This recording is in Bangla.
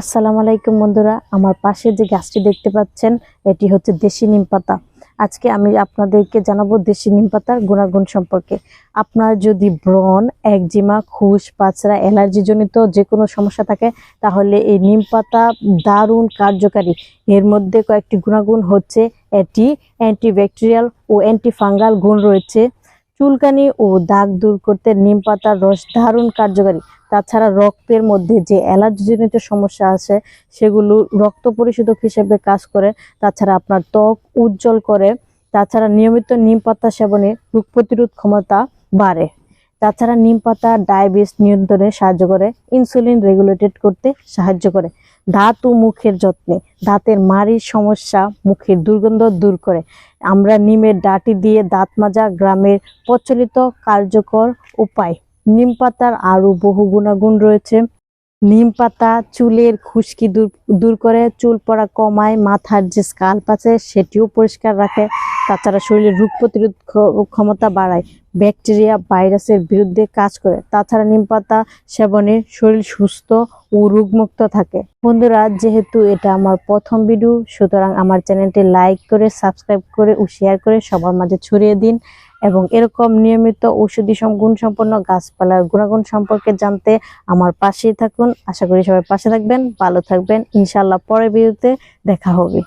আসসালামু আলাইকুম বন্ধুরা, আমার পাশে যে গাছটি দেখতে পাচ্ছেন, এটি হচ্ছে দেশি নিম পাতা। আজকে আমি আপনাদেরকে জানাব দেশি নিম পাতার গুণাগুণ সম্পর্কে। আপনার যদি ব্রণ, একজিমা, খুশ পাচরা অ্যালার্জি জনিত যে কোনো সমস্যা থাকে, তাহলে এই নিম পাতা দারুণ কার্যকারী। এর মধ্যে কয়েকটি গুণাগুণ হচ্ছে, এটি অ্যান্টিব্যাকটেরিয়াল ও অ্যান্টিফাঙ্গাল গুণ রয়েছে। চুলকানি ও দাগ দূর করতে নিম পাতার রস ধারণ কার্যকারী। তাছাড়া রক্তের মধ্যে যে অ্যালার্জিজনিত সমস্যা আছে, সেগুলো রক্ত পরিশোধক হিসেবে কাজ করে। তাছাড়া আপনার ত্বক উজ্জ্বল করে। তাছাড়া নিয়মিত নিম পাতা সেবনে রোগ প্রতিরোধ ক্ষমতা বাড়ে। তাছাড়া নিম পাতা, ডায়াবেটিস নিয়ন্ত্রণে সাহায্য করে ইনসুলিন রেগুলেটেড করতে সাহায্য করে। দাঁত ও মুখের যত্নে, দাঁতের মাড়ির সমস্যা, মুখের দুর্গন্ধ দূর করে। আমরা নিমের ডাটি দিয়ে দাঁত মাজা গ্রামের প্রচলিত কার্যকর উপায়। নিম পাতার আরও বহু গুণাগুণ রয়েছে। নিম পাতা চুলের খুশকি দূর দূর করে, চুল পড়া কমায়, মাথার যে স্কাল্প আছে, সেটিও পরিষ্কার রাখে। তাছাড়া শরীরের রোগ প্রতিরোধ ক্ষমতা বাড়ায়। ব্যাকটেরিয়া ভাইরাসের বিরুদ্ধে কাজ করে। তাছাড়া নিম পাতা সেবনে শরীর সুস্থ ও রোগমুক্ত থাকে। বন্ধুরা, যেহেতু এটা আমার প্রথম ভিডিও সুতরাং আমার চ্যানেলটি লাইক করে সাবস্ক্রাইব করে ও শেয়ার করে সবার মাঝে ছড়িয়ে দিন এবং এরকম নিয়মিত ঔষধি সম- গুণসম্পন্ন গাছপালার গুণাগুণ সম্পর্কে জানতে আমার পাশেই থাকুন। আশা করি সবাই পাশে থাকবেন, ভালো থাকবেন। ইনশাল্লাহ পরের ভিডিওতে দেখা হবে।